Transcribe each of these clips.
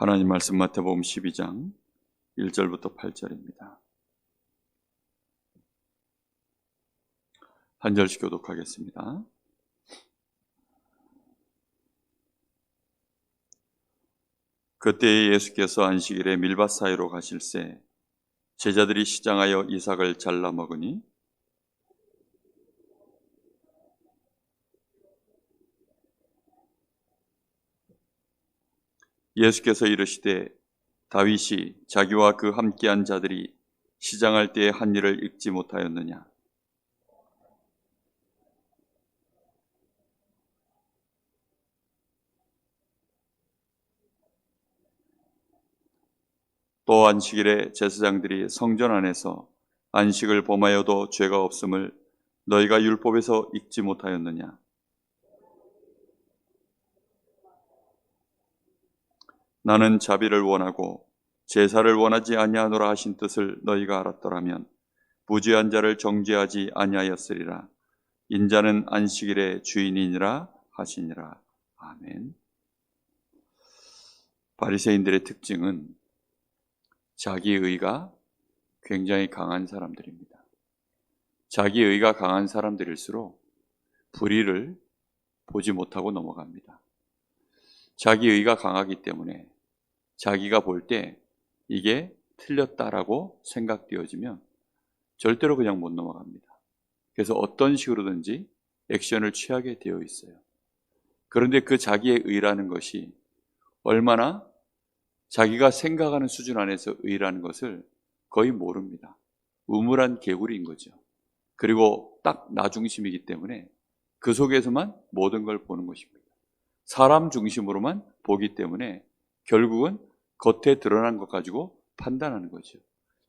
하나님 말씀 마태복음 12장 1절부터 8절입니다. 한 절씩 교독하겠습니다. 그때에 예수께서 안식일에 밀밭 사이로 가실새 제자들이 시장하여 이삭을 잘라 먹으니 예수께서 이르시되 다윗이 자기와 그 함께한 자들이 시장할 때의 한 일을 읽지 못하였느냐? 또 안식일에 제사장들이 성전 안에서 안식을 범하여도 죄가 없음을 너희가 율법에서 읽지 못하였느냐 나는 자비를 원하고 제사를 원하지 아니하노라 하신 뜻을 너희가 알았더라면 부지한 자를 정죄하지 아니하였으리라 인자는 안식일의 주인이니라 하시니라 아멘. 바리새인들의 특징은 자기 의가 굉장히 강한 사람들입니다. 자기 의가 강한 사람들일수록 불의를 보지 못하고 넘어갑니다. 자기 의가 강하기 때문에 자기가 볼 때 이게 틀렸다라고 생각되어지면 절대로 그냥 못 넘어갑니다. 그래서 어떤 식으로든지 액션을 취하게 되어 있어요. 그런데 그 자기의 의라는 것이 얼마나 자기가 생각하는 수준 안에서 의라는 것을 거의 모릅니다. 우물한 개구리인 거죠. 그리고 딱 나 중심이기 때문에 그 속에서만 모든 걸 보는 것입니다. 사람 중심으로만 보기 때문에 결국은 겉에 드러난 것 가지고 판단하는 거죠.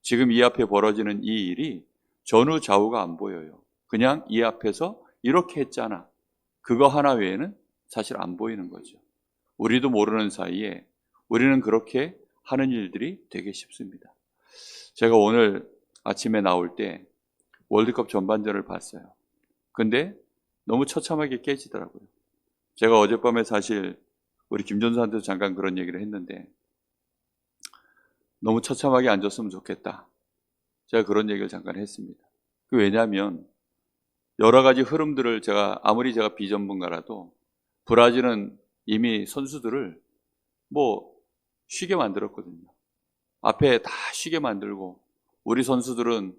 지금 이 앞에 벌어지는 이 일이 전후 좌우가 안 보여요. 그냥 이 앞에서 이렇게 했잖아. 그거 하나 외에는 사실 안 보이는 거죠. 우리도 모르는 사이에 우리는 그렇게 하는 일들이 되게 쉽습니다. 제가 오늘 아침에 나올 때 월드컵 전반전을 봤어요. 근데 너무 처참하게 깨지더라고요. 제가 어젯밤에 사실 우리 김전사한테도 잠깐 그런 얘기를 했는데 너무 처참하게 안 졌으면 좋겠다. 제가 그런 얘기를 잠깐 했습니다. 그 왜냐하면 여러 가지 흐름들을 제가 아무리 제가 비전문가라도 브라질은 이미 선수들을 뭐 쉬게 만들었거든요. 앞에 다 쉬게 만들고 우리 선수들은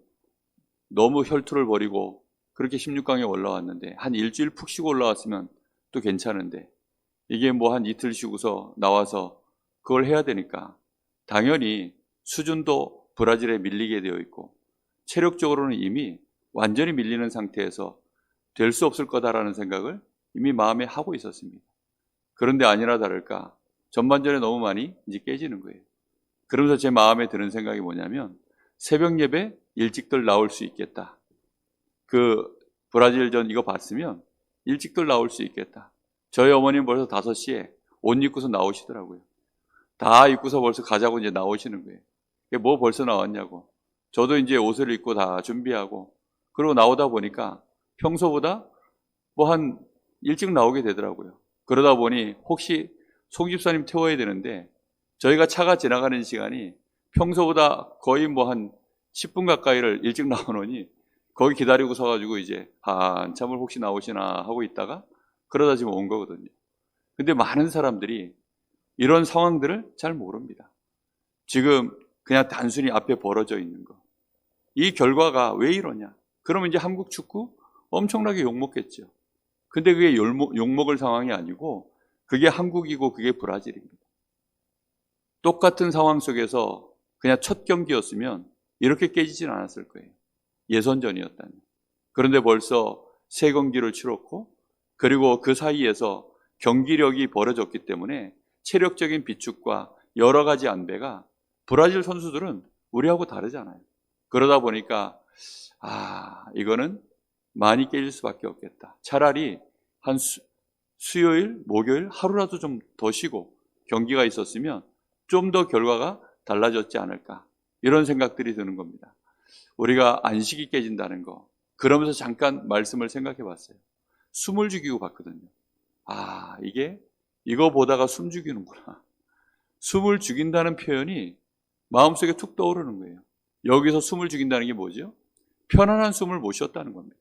너무 혈투를 벌이고 그렇게 16강에 올라왔는데 한 일주일 푹 쉬고 올라왔으면 또 괜찮은데 이게 뭐 한 이틀 쉬고서 나와서 그걸 해야 되니까 당연히 수준도 브라질에 밀리게 되어 있고 체력적으로는 이미 완전히 밀리는 상태에서 될 수 없을 거다라는 생각을 이미 마음에 하고 있었습니다. 그런데 아니라 다를까 전반전에 너무 많이 이제 깨지는 거예요. 그러면서 제 마음에 드는 생각이 뭐냐면 새벽 예배 일찍들 나올 수 있겠다. 그 브라질전 이거 봤으면 일찍들 나올 수 있겠다. 저희 어머님 벌써 5시에 옷 입고서 나오시더라고요. 다 입고서 벌써 가자고 이제 나오시는 거예요. 뭐 벌써 나왔냐고. 저도 이제 옷을 입고 다 준비하고 그러고 나오다 보니까 평소보다 뭐 한 일찍 나오게 되더라고요. 그러다 보니 혹시 송 집사님 태워야 되는데 저희가 차가 지나가는 시간이 평소보다 거의 뭐 한 10분 가까이를 일찍 나오느니 거기 기다리고 서가지고 이제 한참을 혹시 나오시나 하고 있다가 그러다 지금 온 거거든요. 근데 많은 사람들이 이런 상황들을 잘 모릅니다. 지금 그냥 단순히 앞에 벌어져 있는 거. 이 결과가 왜 이러냐? 그러면 이제 한국 축구 엄청나게 욕먹겠죠. 근데 그게 욕먹, 욕먹을 상황이 아니고 그게 한국이고 그게 브라질입니다. 똑같은 상황 속에서 그냥 첫 경기였으면 이렇게 깨지진 않았을 거예요. 예선전이었다면. 그런데 벌써 세 경기를 치렀고 그리고 그 사이에서 경기력이 벌어졌기 때문에 체력적인 비축과 여러 가지 안배가 브라질 선수들은 우리하고 다르잖아요. 그러다 보니까 아 이거는 많이 깨질 수밖에 없겠다. 차라리 한 수, 수요일, 목요일 하루라도 좀 더 쉬고 경기가 있었으면 좀 더 결과가 달라졌지 않을까 이런 생각들이 드는 겁니다. 우리가 안식이 깨진다는 거 그러면서 잠깐 말씀을 생각해 봤어요. 숨을 죽이고 봤거든요. 아 이게 이거 보다가 숨 죽이는구나. 숨을 죽인다는 표현이 마음속에 툭 떠오르는 거예요. 여기서 숨을 죽인다는 게 뭐죠? 편안한 숨을 못 쉬었다는 겁니다.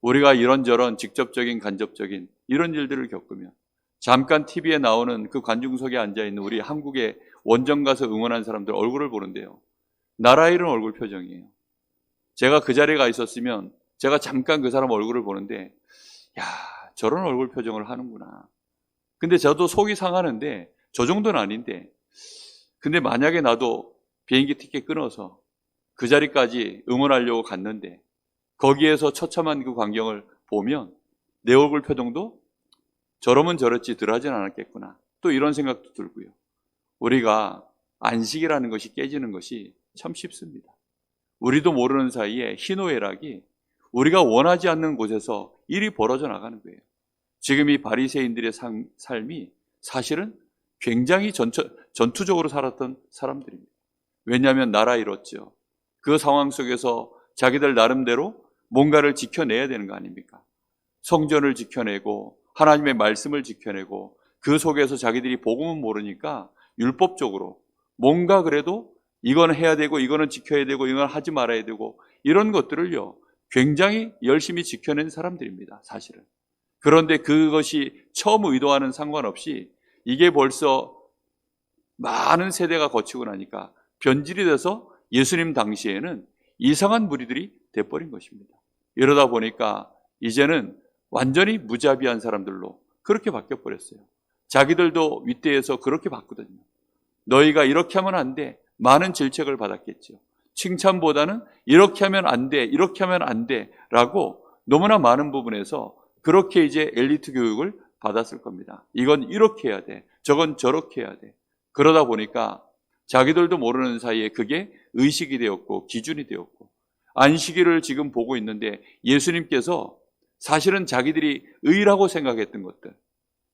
우리가 이런저런 직접적인 간접적인 이런 일들을 겪으면 잠깐 TV에 나오는 그 관중석에 앉아 있는 우리 한국의 원정 가서 응원한 사람들 얼굴을 보는데요. 나라 잃은 얼굴 표정이에요. 제가 그 자리에 가 있었으면 제가 잠깐 그 사람 얼굴을 보는데 야 저런 얼굴 표정을 하는구나. 근데 저도 속이 상하는데 저 정도는 아닌데 근데 만약에 나도 비행기 티켓 끊어서 그 자리까지 응원하려고 갔는데 거기에서 처참한 그 광경을 보면 내 얼굴 표정도 저러면 저렇지 덜하진 않았겠구나. 또 이런 생각도 들고요. 우리가 안식이라는 것이 깨지는 것이 참 쉽습니다. 우리도 모르는 사이에 희노애락이 우리가 원하지 않는 곳에서 일이 벌어져 나가는 거예요. 지금 이 바리새인들의 삶, 삶이 사실은 굉장히 전처, 전투 적으로 살았던 사람들입니다. 왜냐하면 나라 잃었죠. 그 상황 속에서 자기들 나름대로 뭔가를 지켜내야 되는 거 아닙니까? 성전을 지켜내고 하나님의 말씀을 지켜내고 그 속에서 자기들이 복음은 모르니까 율법적으로 뭔가 그래도 이건 해야 되고 이거는 지켜야 되고 이건 하지 말아야 되고 이런 것들을요 굉장히 열심히 지켜낸 사람들입니다 사실은 그런데 그것이 처음 의도하는 상관없이 이게 벌써 많은 세대가 거치고 나니까 변질이 돼서 예수님 당시에는 이상한 무리들이 돼버린 것입니다 이러다 보니까 이제는 완전히 무자비한 사람들로 그렇게 바뀌어 버렸어요. 자기들도 윗대에서 그렇게 봤거든요. 너희가 이렇게 하면 안 돼. 많은 질책을 받았겠죠. 칭찬보다는 이렇게 하면 안 돼. 이렇게 하면 안 돼. 라고 너무나 많은 부분에서 그렇게 이제 엘리트 교육을 받았을 겁니다. 이건 이렇게 해야 돼. 저건 저렇게 해야 돼. 그러다 보니까 자기들도 모르는 사이에 그게 의식이 되었고 기준이 되었고 안식일을 지금 보고 있는데 예수님께서 사실은 자기들이 의라고 생각했던 것들,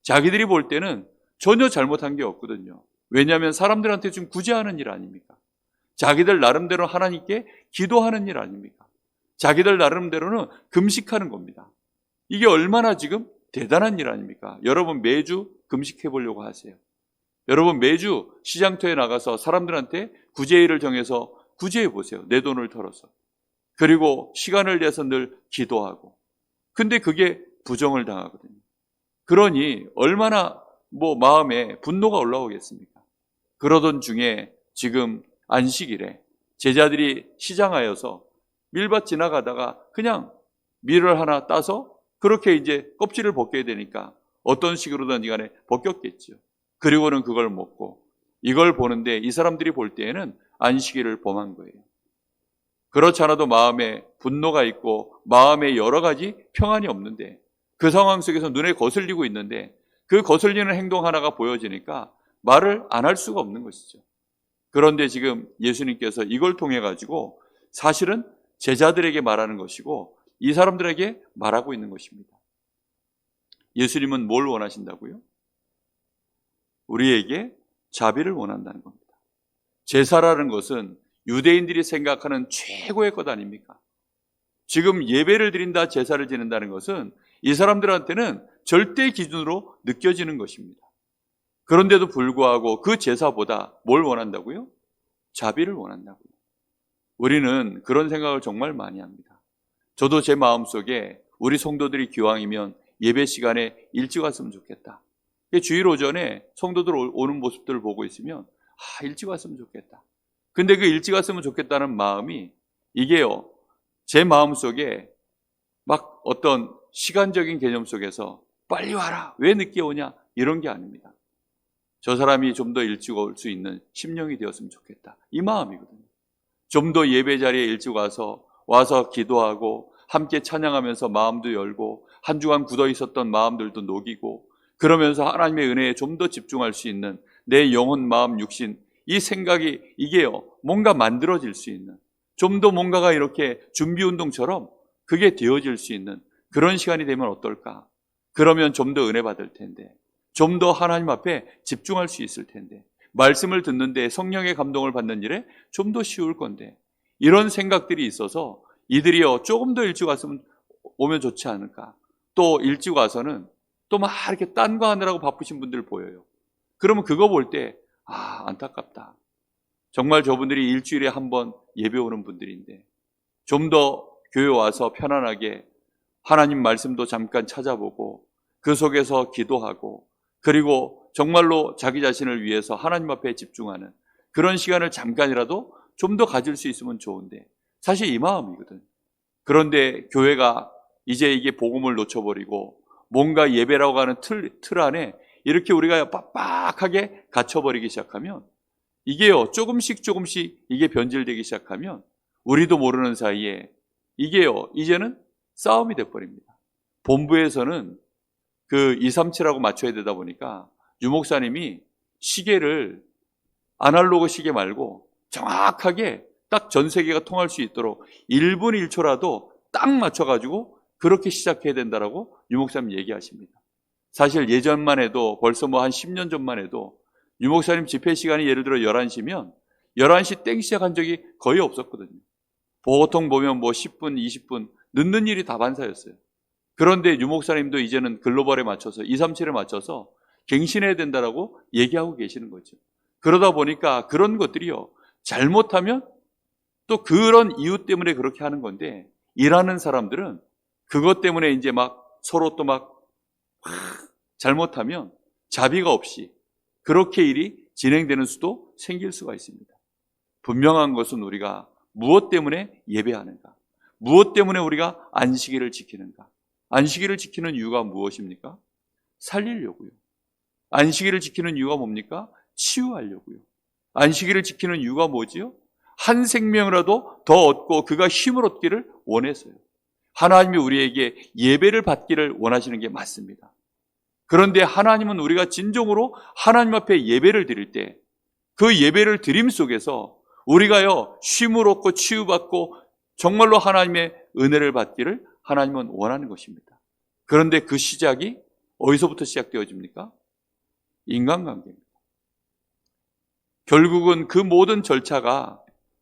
자기들이 볼 때는 전혀 잘못한 게 없거든요. 왜냐하면 사람들한테 좀 구제하는 일 아닙니까? 자기들 나름대로 하나님께 기도하는 일 아닙니까? 자기들 나름대로는 금식하는 겁니다. 이게 얼마나 지금 대단한 일 아닙니까? 여러분 매주 금식해 보려고 하세요. 여러분 매주 시장터에 나가서 사람들한테 구제일을 정해서 구제해 보세요. 내 돈을 털어서. 그리고 시간을 내서 늘 기도하고. 근데 그게 부정을 당하거든요. 그러니 얼마나 뭐 마음에 분노가 올라오겠습니까? 그러던 중에 지금 안식일에 제자들이 시장하여서 밀밭 지나가다가 그냥 밀을 하나 따서 그렇게 이제 껍질을 벗겨야 되니까 어떤 식으로든지 간에 벗겼겠죠. 그리고는 그걸 먹고 이걸 보는데 이 사람들이 볼 때에는 안식일을 범한 거예요. 그렇지 않아도 마음에 분노가 있고 마음에 여러 가지 평안이 없는데 그 상황 속에서 눈에 거슬리고 있는데 그 거슬리는 행동 하나가 보여지니까 말을 안 할 수가 없는 것이죠. 그런데 지금 예수님께서 이걸 통해 가지고 사실은 제자들에게 말하는 것이고 이 사람들에게 말하고 있는 것입니다. 예수님은 뭘 원하신다고요? 우리에게 자비를 원한다는 겁니다. 제사라는 것은 유대인들이 생각하는 최고의 것 아닙니까? 지금 예배를 드린다, 제사를 지낸다는 것은 이 사람들한테는 절대 기준으로 느껴지는 것입니다. 그런데도 불구하고 그 제사보다 뭘 원한다고요? 자비를 원한다고요. 우리는 그런 생각을 정말 많이 합니다. 저도 제 마음속에 우리 성도들이 기왕이면 예배 시간에 일찍 왔으면 좋겠다. 주일 오전에 성도들 오는 모습들을 보고 있으면 아, 일찍 왔으면 좋겠다. 근데 그 일찍 왔으면 좋겠다는 마음이 이게요. 제 마음 속에 막 어떤 시간적인 개념 속에서 빨리 와라. 왜 늦게 오냐? 이런 게 아닙니다. 저 사람이 좀 더 일찍 올 수 있는 심령이 되었으면 좋겠다. 이 마음이거든요. 좀 더 예배 자리에 일찍 와서 와서 기도하고 함께 찬양하면서 마음도 열고 한 주간 굳어 있었던 마음들도 녹이고 그러면서 하나님의 은혜에 좀 더 집중할 수 있는 내 영혼, 마음, 육신 이 생각이 이게요 뭔가 만들어질 수 있는 좀 더 뭔가가 이렇게 준비 운동처럼 그게 되어질 수 있는 그런 시간이 되면 어떨까? 그러면 좀 더 은혜 받을 텐데 좀 더 하나님 앞에 집중할 수 있을 텐데 말씀을 듣는데 성령의 감동을 받는 일에 좀 더 쉬울 건데 이런 생각들이 있어서 이들이요 조금 더 일찍 왔으면 오면 좋지 않을까? 또 일찍 와서는 또 막 이렇게 딴 거 하느라고 바쁘신 분들 보여요. 그러면 그거 볼 때 아, 안타깝다. 정말 저분들이 일주일에 한 번 예배 오는 분들인데 좀 더 교회 와서 편안하게 하나님 말씀도 잠깐 찾아보고 그 속에서 기도하고 그리고 정말로 자기 자신을 위해서 하나님 앞에 집중하는 그런 시간을 잠깐이라도 좀 더 가질 수 있으면 좋은데 사실 이 마음이거든. 그런데 교회가 이제 이게 복음을 놓쳐버리고 뭔가 예배라고 하는 틀, 틀 안에 이렇게 우리가 빡빡하게 갇혀버리기 시작하면 이게요, 조금씩 조금씩 이게 변질되기 시작하면 우리도 모르는 사이에 이게요, 이제는 싸움이 돼버립니다. 본부에서는 그 237하고 맞춰야 되다 보니까 유목사님이 시계를 아날로그 시계 말고 정확하게 딱 전 세계가 통할 수 있도록 1분 1초라도 딱 맞춰가지고 그렇게 시작해야 된다라고 유목사님 얘기하십니다. 사실 예전만 해도 벌써 뭐 한 10년 전만 해도 유목사님 집회 시간이 예를 들어 11시면 11시 땡 시작한 적이 거의 없었거든요. 보통 보면 뭐 10분, 20분 늦는 일이 다 반사였어요. 그런데 유목사님도 이제는 글로벌에 맞춰서 237에 맞춰서 갱신해야 된다라고 얘기하고 계시는 거죠. 그러다 보니까 그런 것들이요. 잘못하면 또 그런 이유 때문에 그렇게 하는 건데 일하는 사람들은 그것 때문에 이제 막 서로 또막 잘못하면 자비가 없이 그렇게 일이 진행되는 수도 생길 수가 있습니다. 분명한 것은 우리가 무엇 때문에 예배하는가? 무엇 때문에 우리가 안식일을 지키는가? 안식일을 지키는 이유가 무엇입니까? 살리려고요. 안식일을 지키는 이유가 뭡니까? 치유하려고요. 안식일을 지키는 이유가 뭐지요? 한 생명이라도 더 얻고 그가 힘을 얻기를 원해서요. 하나님이 우리에게 예배를 받기를 원하시는 게 맞습니다. 그런데 하나님은 우리가 진정으로 하나님 앞에 예배를 드릴 때 그 예배를 드림 속에서 우리가요 쉼을 얻고 치유받고 정말로 하나님의 은혜를 받기를 하나님은 원하는 것입니다. 그런데 그 시작이 어디서부터 시작되어집니까? 인간관계입니다. 결국은 그 모든 절차가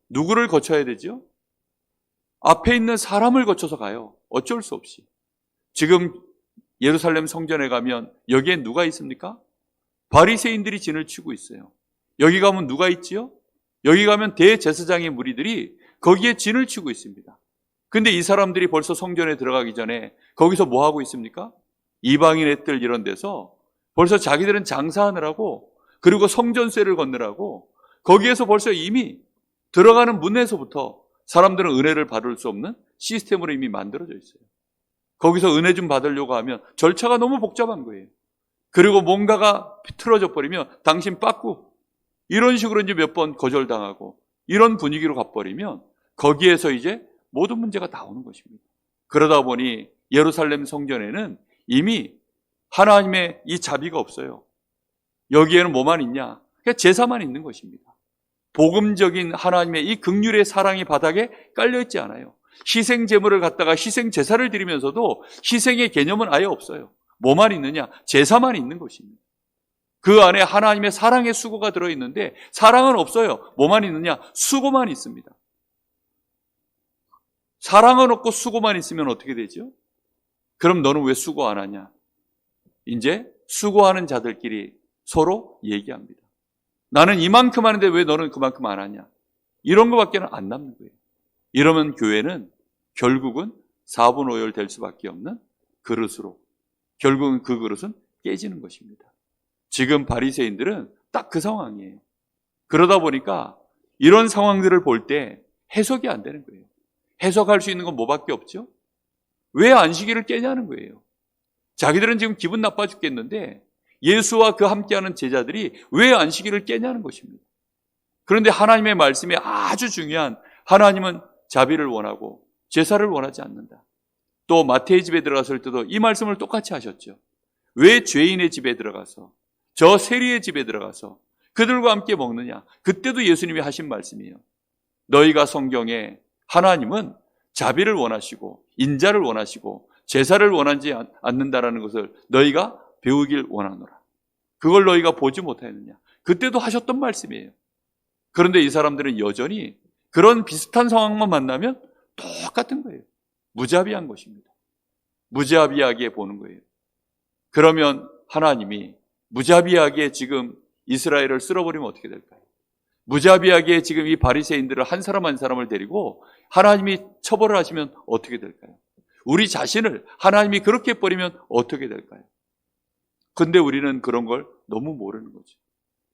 누구를 거쳐야 되죠? 앞에 있는 사람을 거쳐서 가요. 어쩔 수 없이. 지금 예루살렘 성전에 가면 여기에 누가 있습니까? 바리새인들이 진을 치고 있어요. 여기 가면 누가 있지요? 여기 가면 대제사장의 무리들이 거기에 진을 치고 있습니다. 근데 이 사람들이 벌써 성전에 들어가기 전에 거기서 뭐 하고 있습니까? 이방인 애들 이런 데서 벌써 자기들은 장사하느라고 그리고 성전세를 걷느라고 거기에서 벌써 이미 들어가는 문에서부터 사람들은 은혜를 받을 수 없는 시스템으로 이미 만들어져 있어요. 거기서 은혜 좀 받으려고 하면 절차가 너무 복잡한 거예요. 그리고 뭔가가 틀어져 버리면 당신 빠꾸 이런 식으로 이제 몇 번 거절당하고 이런 분위기로 가버리면 거기에서 이제 모든 문제가 나오는 것입니다. 그러다 보니 예루살렘 성전에는 이미 하나님의 이 자비가 없어요. 여기에는 뭐만 있냐? 그냥 제사만 있는 것입니다. 복음적인 하나님의 이 극률의 사랑이 바닥에 깔려 있지 않아요. 희생 제물을 갖다가 희생 제사를 드리면서도 희생의 개념은 아예 없어요. 뭐만 있느냐? 제사만 있는 것입니다. 그 안에 하나님의 사랑의 수고가 들어 있는데 사랑은 없어요. 뭐만 있느냐? 수고만 있습니다. 사랑은 없고 수고만 있으면 어떻게 되죠? 그럼 너는 왜 수고 안 하냐? 이제 수고하는 자들끼리 서로 얘기합니다. 나는 이만큼 하는데 왜 너는 그만큼 안 하냐? 이런 것밖에는 안 남는 거예요. 이러면 교회는 결국은 4분 5열 될 수밖에 없는 그릇으로 결국은 그 그릇은 깨지는 것입니다. 지금 바리새인들은 딱 그 상황이에요. 그러다 보니까 이런 상황들을 볼 때 해석이 안 되는 거예요. 해석할 수 있는 건 뭐밖에 없죠? 왜 안식일을 깨냐는 거예요. 자기들은 지금 기분 나빠 죽겠는데 예수와 그 함께하는 제자들이 왜 안식일을 깨냐는 것입니다. 그런데 하나님의 말씀이 아주 중요한 하나님은 자비를 원하고 제사를 원하지 않는다. 또 마태의 집에 들어갔을 때도 이 말씀을 똑같이 하셨죠. 왜 죄인의 집에 들어가서 저 세리의 집에 들어가서 그들과 함께 먹느냐? 그때도 예수님이 하신 말씀이에요. 너희가 성경에 하나님은 자비를 원하시고 인자를 원하시고 제사를 원하지 않는다라는 것을 너희가 배우길 원하노라. 그걸 너희가 보지 못하였느냐? 그때도 하셨던 말씀이에요. 그런데 이 사람들은 여전히 그런 비슷한 상황만 만나면 똑같은 거예요. 무자비한 것입니다. 무자비하게 보는 거예요. 그러면 하나님이 무자비하게 지금 이스라엘을 쓸어버리면 어떻게 될까요? 무자비하게 지금 이 바리새인들을 한 사람 한 사람을 데리고 하나님이 처벌을 하시면 어떻게 될까요? 우리 자신을 하나님이 그렇게 버리면 어떻게 될까요? 근데 우리는 그런 걸 너무 모르는 거죠.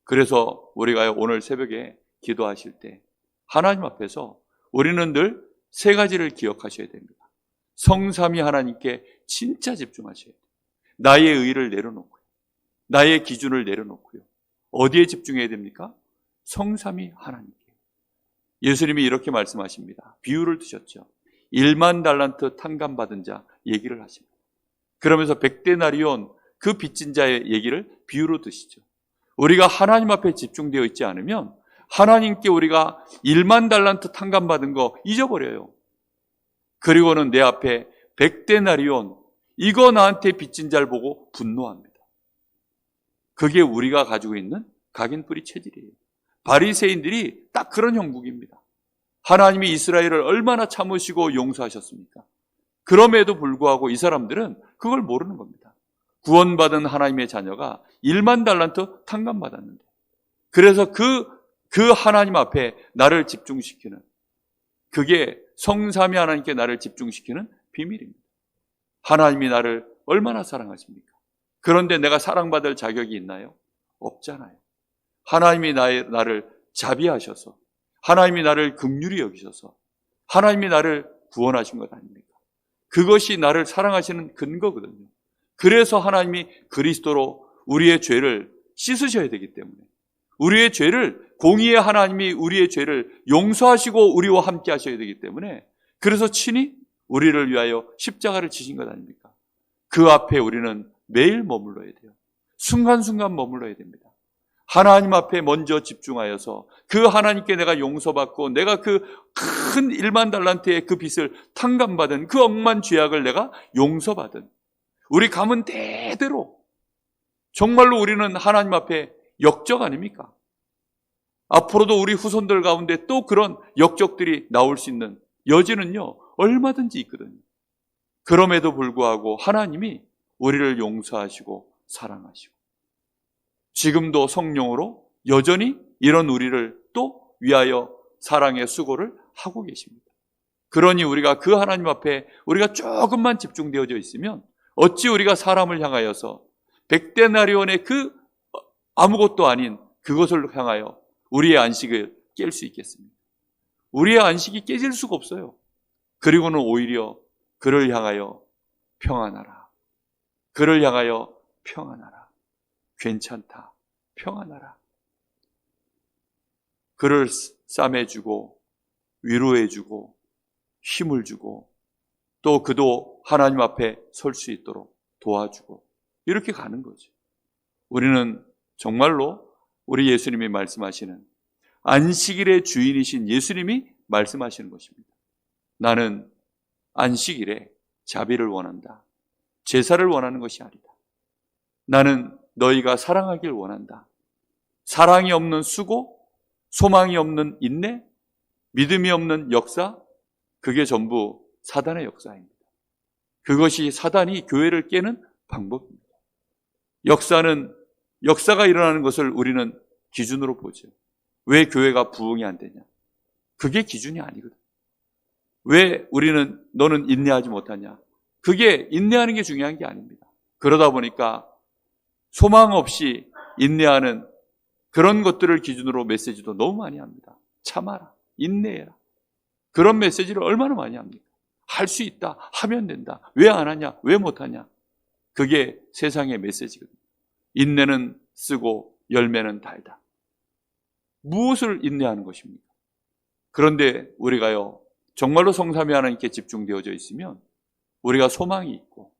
그래서 우리가 오늘 새벽에 기도하실 때 하나님 앞에서 우리는 늘 세 가지를 기억하셔야 됩니다. 성삼위 하나님께 진짜 집중하셔야 돼요. 나의 의를 내려놓고요. 나의 기준을 내려놓고요. 어디에 집중해야 됩니까? 성삼위 하나님께. 예수님이 이렇게 말씀하십니다. 비유를 드셨죠. 1만 달란트 탕감받은 자 얘기를 하십니다. 그러면서 백대나리온 그 빚진 자의 얘기를 비유로 드시죠. 우리가 하나님 앞에 집중되어 있지 않으면 하나님께 우리가 1만 달란트 탕감 받은 거 잊어버려요. 그리고는 내 앞에 백대나리온 이거 나한테 빚진 자를 보고 분노합니다. 그게 우리가 가지고 있는 각인 뿌리 체질이에요. 바리새인들이 딱 그런 형국입니다. 하나님이 이스라엘을 얼마나 참으시고 용서하셨습니까? 그럼에도 불구하고 이 사람들은 그걸 모르는 겁니다. 구원받은 하나님의 자녀가 1만 달란트 탕감받았는데 그래서 그, 그 하나님 앞에 나를 집중시키는 그게 성삼위 하나님께 나를 집중시키는 비밀입니다. 하나님이 나를 얼마나 사랑하십니까? 그런데 내가 사랑받을 자격이 있나요? 없잖아요. 하나님이 나의, 나를 자비하셔서 하나님이 나를 긍휼히 여기셔서 하나님이 나를 구원하신 것 아닙니까? 그것이 나를 사랑하시는 근거거든요. 그래서 하나님이 그리스도로 우리의 죄를 씻으셔야 되기 때문에 우리의 죄를 공의의 하나님이 우리의 죄를 용서하시고 우리와 함께 하셔야 되기 때문에 그래서 친히 우리를 위하여 십자가를 지신 것 아닙니까? 그 앞에 우리는 매일 머물러야 돼요. 순간순간 머물러야 됩니다. 하나님 앞에 먼저 집중하여서 그 하나님께 내가 용서받고 내가 그큰 1만 달란트의 그 빚을 탕감받은 그 억만 죄악을 내가 용서받은 우리 가문 대대로 정말로 우리는 하나님 앞에 역적 아닙니까? 앞으로도 우리 후손들 가운데 또 그런 역적들이 나올 수 있는 여지는요, 얼마든지 있거든요. 그럼에도 불구하고 하나님이 우리를 용서하시고 사랑하시고 지금도 성령으로 여전히 이런 우리를 또 위하여 사랑의 수고를 하고 계십니다. 그러니 우리가 그 하나님 앞에 우리가 조금만 집중되어져 있으면 어찌 우리가 사람을 향하여서 백대나리온의 그 아무것도 아닌 그것을 향하여 우리의 안식을 깰 수 있겠습니까? 우리의 안식이 깨질 수가 없어요. 그리고는 오히려 그를 향하여 평안하라. 그를 향하여 평안하라. 괜찮다. 평안하라. 그를 싸매주고 위로해주고 힘을 주고 또 그도 하나님 앞에 설 수 있도록 도와주고 이렇게 가는 거죠. 우리는 정말로 우리 예수님이 말씀하시는 안식일의 주인이신 예수님이 말씀하시는 것입니다. 나는 안식일에 자비를 원한다. 제사를 원하는 것이 아니다. 나는 너희가 사랑하길 원한다. 사랑이 없는 수고, 소망이 없는 인내, 믿음이 없는 역사, 그게 전부 사단의 역사입니다. 그것이 사단이 교회를 깨는 방법입니다. 역사는 역사가 일어나는 것을 우리는 기준으로 보죠. 왜 교회가 부흥이 안 되냐? 그게 기준이 아니거든. 왜 우리는 너는 인내하지 못하냐? 그게 인내하는 게 중요한 게 아닙니다. 그러다 보니까 소망 없이 인내하는 그런 것들을 기준으로 메시지도 너무 많이 합니다. 참아라. 인내해라. 그런 메시지를 얼마나 많이 합니까? 할 수 있다. 하면 된다. 왜 안 하냐? 왜 못 하냐? 그게 세상의 메시지거든요. 인내는 쓰고 열매는 달다. 무엇을 인내하는 것입니까? 그런데 우리가요, 정말로 성삼위 하나님께 집중되어져 있으면 우리가 소망이 있고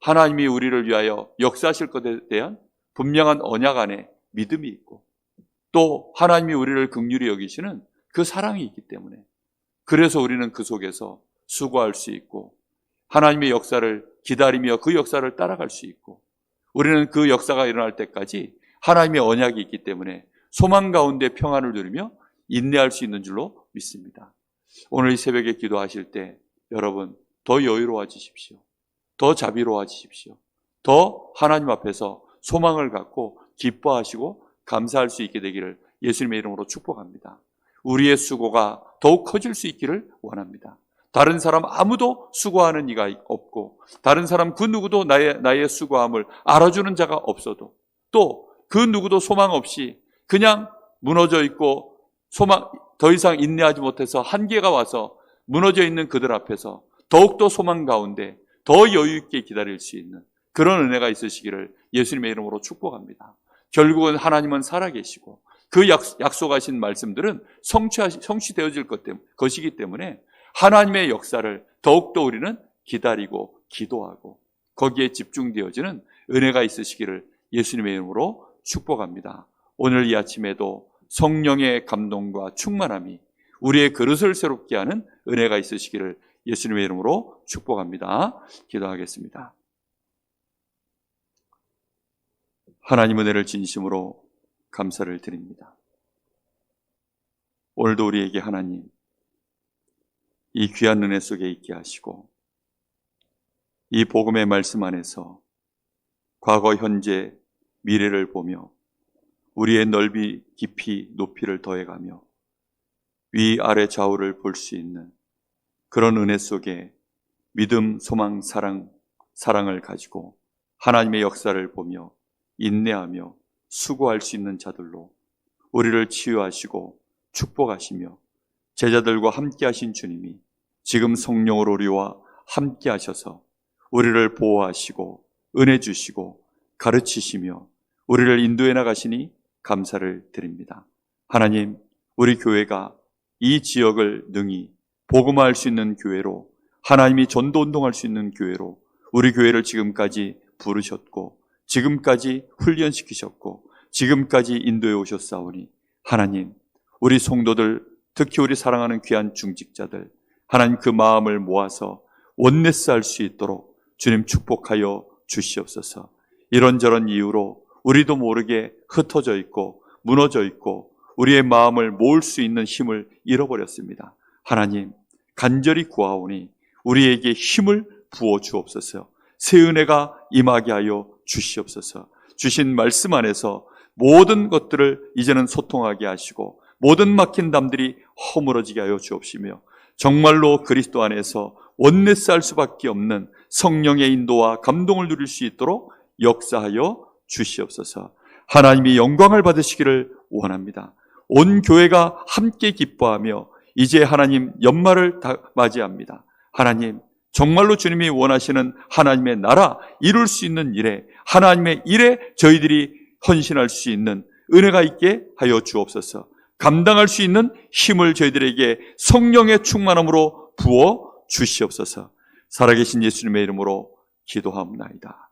하나님이 우리를 위하여 역사하실 것에 대한 분명한 언약 안에 믿음이 있고 또 하나님이 우리를 극률히 여기시는 그 사랑이 있기 때문에 그래서 우리는 그 속에서 수고할 수 있고 하나님의 역사를 기다리며 그 역사를 따라갈 수 있고 우리는 그 역사가 일어날 때까지 하나님의 언약이 있기 때문에 소망 가운데 평안을 누리며 인내할 수 있는 줄로 믿습니다. 오늘 이 새벽에 기도하실 때 여러분 더 여유로워지십시오. 더 자비로워지십시오. 더 하나님 앞에서 소망을 갖고 기뻐하시고 감사할 수 있게 되기를 예수님의 이름으로 축복합니다. 우리의 수고가 더욱 커질 수 있기를 원합니다. 다른 사람 아무도 수고하는 이가 없고 다른 사람 그 누구도 나의 나의 수고함을 알아주는 자가 없어도 또 그 누구도 소망 없이 그냥 무너져 있고 소망 더 이상 인내하지 못해서 한계가 와서 무너져 있는 그들 앞에서 더욱더 소망 가운데 더 여유 있게 기다릴 수 있는 그런 은혜가 있으시기를 예수님의 이름으로 축복합니다. 결국은 하나님은 살아계시고 그 약, 약속하신 말씀들은 성취, 성취되어질 것이기 때문에 하나님의 역사를 더욱더 우리는 기다리고 기도하고 거기에 집중되어지는 은혜가 있으시기를 예수님의 이름으로 축복합니다. 오늘 이 아침에도 성령의 감동과 충만함이 우리의 그릇을 새롭게 하는 은혜가 있으시기를 예수님의 이름으로 축복합니다. 기도하겠습니다. 하나님 은혜를 진심으로 감사를 드립니다. 오늘도 우리에게 하나님 이 귀한 은혜 속에 있게 하시고 이 복음의 말씀 안에서 과거, 현재, 미래를 보며 우리의 넓이, 깊이, 높이를 더해가며 위, 아래, 좌우를 볼 수 있는 그런 은혜 속에 믿음, 소망, 사랑, 사랑을 가지고 하나님의 역사를 보며 인내하며 수고할 수 있는 자들로 우리를 치유하시고 축복하시며 제자들과 함께 하신 주님이 지금 성령으로 우리와 함께 하셔서 우리를 보호하시고 은혜 주시고 가르치시며 우리를 인도해 나가시니 감사를 드립니다. 하나님, 우리 교회가 이 지역을 능히 복음화할 수 있는 교회로 하나님이 전도 운동할 수 있는 교회로 우리 교회를 지금까지 부르셨고 지금까지 훈련시키셨고 지금까지 인도해 오셨사오니 하나님 우리 성도들 특히 우리 사랑하는 귀한 중직자들 하나님 그 마음을 모아서 원네스 할 수 있도록 주님 축복하여 주시옵소서. 이런저런 이유로 우리도 모르게 흩어져 있고 무너져 있고 우리의 마음을 모을 수 있는 힘을 잃어버렸습니다. 하나님 간절히 구하오니 우리에게 힘을 부어 주옵소서. 새 은혜가 임하게 하여 주시옵소서. 주신 말씀 안에서 모든 것들을 이제는 소통하게 하시고 모든 막힌 담들이 허물어지게 하여 주옵시며 정말로 그리스도 안에서 원내스 할 수밖에 없는 성령의 인도와 감동을 누릴 수 있도록 역사하여 주시옵소서. 하나님이 영광을 받으시기를 원합니다. 온 교회가 함께 기뻐하며 이제 하나님 연말을 다 맞이합니다. 하나님 정말로 주님이 원하시는 하나님의 나라 이룰 수 있는 일에 하나님의 일에 저희들이 헌신할 수 있는 은혜가 있게 하여 주옵소서. 감당할 수 있는 힘을 저희들에게 성령의 충만함으로 부어 주시옵소서. 살아계신 예수님의 이름으로 기도하옵나이다.